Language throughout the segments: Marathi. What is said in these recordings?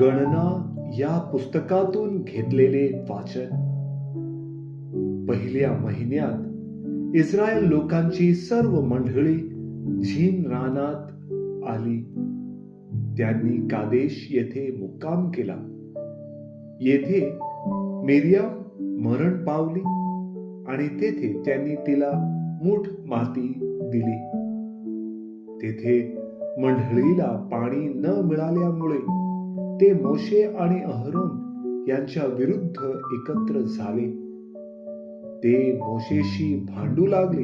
गणना या पुस्तकातून घेतलेले वाचन. पहिल्या महिन्यात इस्रायल लोकांची सर्व मंडळी झीन रानात आली. त्यांनी कादेश येथे मुक्काम केला. येथे मिरियाम मरण पावली आणि तेथे त्यांनी तिला मूठ माती दिली. तेथे मंडळीला पाणी न मिळाल्यामुळे ते मोशे आणि अहरोन यांच्या विरुद्ध एकत्र झाले. ते मोशेशी भांडू लागले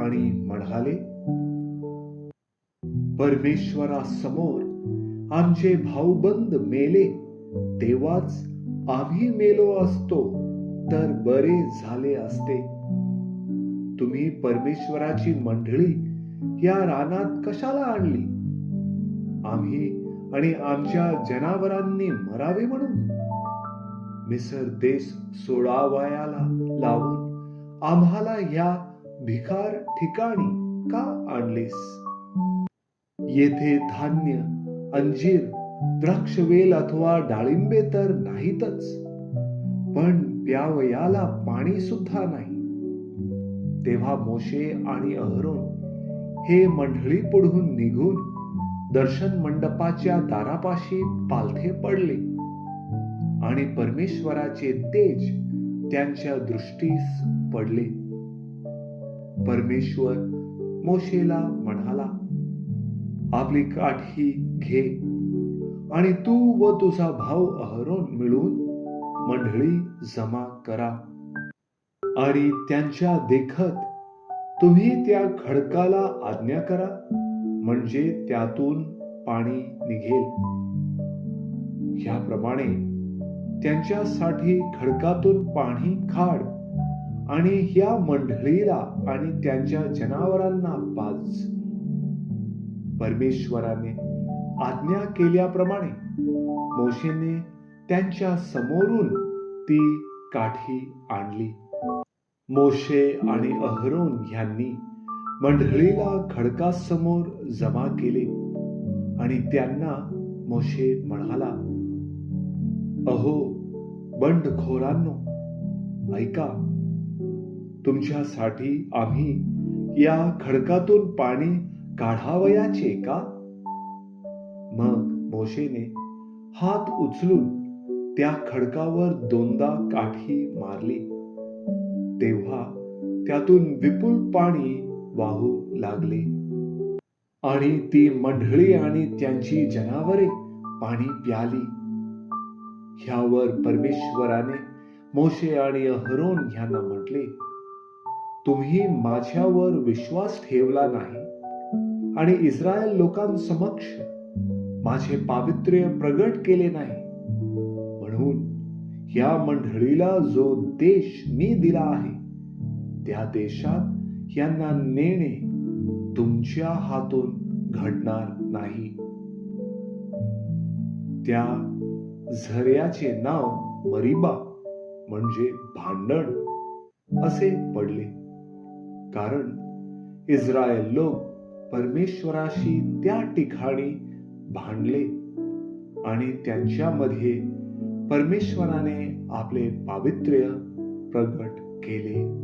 आणि म्हणाले परमेश्वरासमोर आमचे भाऊबंद मेले तेव्हाच आम्ही मेलो असतो तर बरे झाले असते. तुम्ही परमेश्वराची मंडळी या रानात कशाला आणली? आम्ही आणि आमच्या जनावरांनी मरावे म्हणून मिसर देश सोडावयाला लावून आम्हाला या भिकार ठिकाणी का आणलेस? येथे धान्य अंजीर द्राक्षवेल अथवा डाळिंबे तर नाहीतच पण प्यावयाला पाणी सुद्धा नाही. तेव्हा मोशे आणि अहरोन हे मंडळी पुढून निघून दर्शन मंडपाच्या दारापाशी पालथे पडले. आणि परमेश्वराचे तेज त्यांच्या दृष्टीस पडले. परमेश्वर मोशेला म्हणाला आपली काठी घे आणि तू व तुझा भाऊ अहरोन मिळून मंडळी जमा करा. आणि त्यांच्या देखत तुम्ही त्या खडकाला आज्ञा करा. म्हणजे त्यातून पाणी निघेल. ह्याप्रमाणे त्यांच्यासाठी खडकातून पाणी खाड आणि ह्या मंडळीला आणि त्यांच्या जनावरांना पाच परमेश्वराने आज्ञा केल्याप्रमाणे मोशेने त्यांच्या समोरून ती काठी आणली. मोशे आणि अहरोन यांनी मंडळीला खडकासमोर जमा केले आणि त्यांना मोशे म्हणाला अहो बंडखोरांनो ऐका. तुमच्यासाठी आम्ही या खडकातून पाणी काढावयाचे का? मग मोशेने हात उचलून त्या खडकावर दोनदा काठी मारली. तेव्हा त्यातून विपुल पाणी वाहू लागले. आणि ती मंडळी आणि त्यांची जनावरे पाणी प्याली. ह्यावर परमेश्वराने मोशे आणि अहरोन यांना म्हटले तुम्ही माझ्यावर विश्वास ठेवला नाही आणि इस्रायल लोकांसमक्ष माझे पावित्र्य प्रगट केले नाही. म्हणून या मंडळीला जो देश मी दिला आहे त्या देशात यांना नेणे तुमच्या हातून घडणार नाही. त्या झऱ्याचे नाव मरिबा म्हणजे भांडण असे पडले. कारण इस्रायल लोक परमेश्वराशी त्या ठिकाणी भांडले आणि त्यांच्यामध्ये परमेश्वराने आपले पावित्र्य प्रगट केले.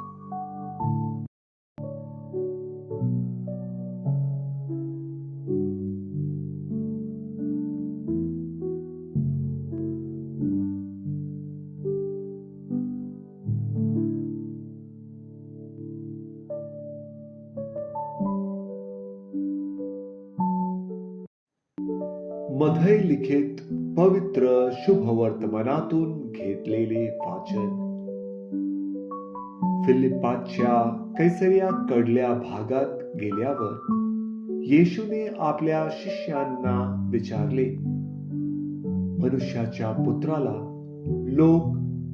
मधय लिखित पवित्र शुभ वर्तमानातून घेतलेले वाचन. फिलिपाच्या कैसरिया कडल्या भागात गेल्यावर येशूने आपल्या शिष्यांना विचारले मनुष्याच्या पुत्राला लोक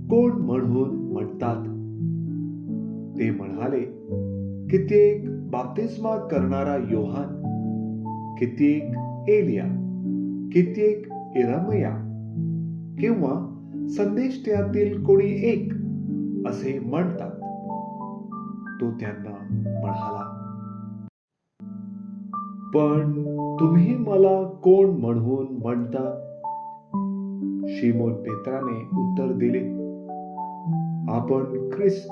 कोण म्हणून म्हणतात? ते म्हणाले कित्येक बाप्तिस्मा करणारा योहान कित्येक एलिया कित्येक इरमया किंवा संदेश त्यातील कोणी एक असे म्हणतात. तो त्यांना म्हणाला पण तुम्ही मला कोण म्हणून म्हणता? शिमोन पेत्राने उत्तर दिले आपण ख्रिस्त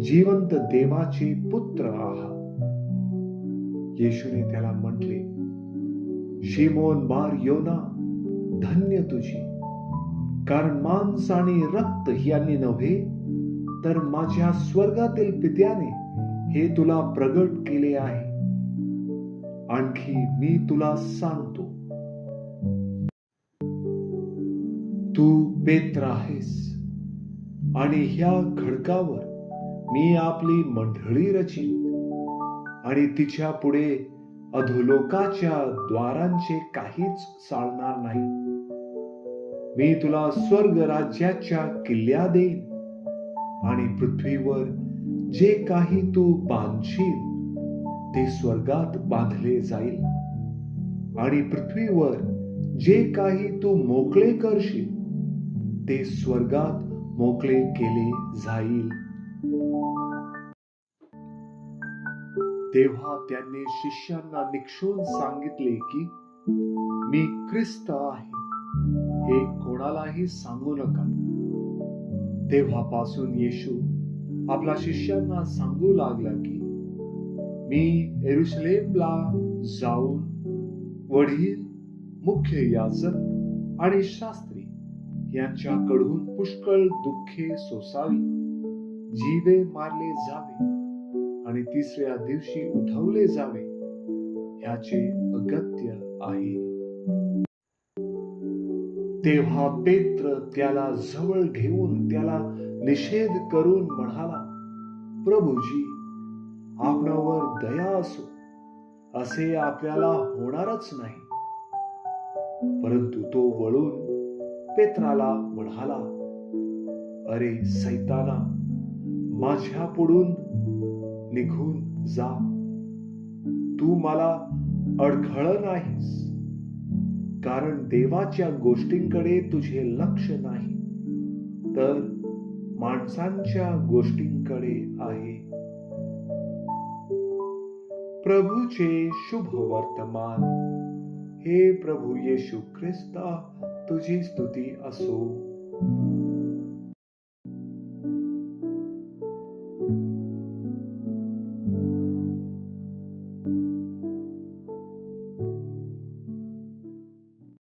जिवंत देवाचे पुत्र आहात. येशूने त्याला म्हटले शिमोन बार योना धन्य तुझी. कारण मांस आणि रक्त यांनी नव्हे तर माझ्या स्वर्गातील पित्याने हे तुला प्रगट केले आहे. आणखी मी तुला सांगतो. तू पेत्र आहेस आणि ह्या खडकावर मी आपली मंडळी रचीन. आणि तिच्या पुढे अधोलोकाच्या द्वारांचे काहीच चालणार नाही. मी तुला स्वर्ग राज्याच्या किल्ल्या देईन आणि पृथ्वीवर जे काही तू बांधशील ते स्वर्गात बांधले जाईल. आणि पृथ्वीवर जे काही तू मोकळे करशील ते स्वर्गात मोकळे केले जाईल. तेव्हा त्यांनी शिष्यांना निक्षून सांगितले की मी ख्रिस्त आहे. हे कोणालाही सांगू नका. तेव्हापासून येशू आपल्या शिष्यांना सांगू लागला की मी एरुसलेमला जाऊन वडील मुख्य याजक आणि शास्त्री यांच्याकडून पुष्कळ दुःखे सोसावी जीवे मारले जावे. आणि तिसऱ्या दिवशी उठवले जावे ह्याचे अगत्य आहे. तेव्हा पेत्र त्याला जवळ घेऊन त्याला निषेध करून म्हणाला प्रभूजी आपणावर दया असो असे आपल्याला होणारच नाही. परंतु तो वळून पेत्राला म्हणाला अरे सैताना माझ्या पुढून निघून जा. तू मला अडखळ नाहीस कारण देवाच्या गोष्टींकडे तुझे लक्ष नाही. तर माणसांच्या गोष्टींकडे आहे. प्रभूचे शुभ वर्तमान. हे प्रभू येशू ख्रिस्ता तुझी स्तुती असो.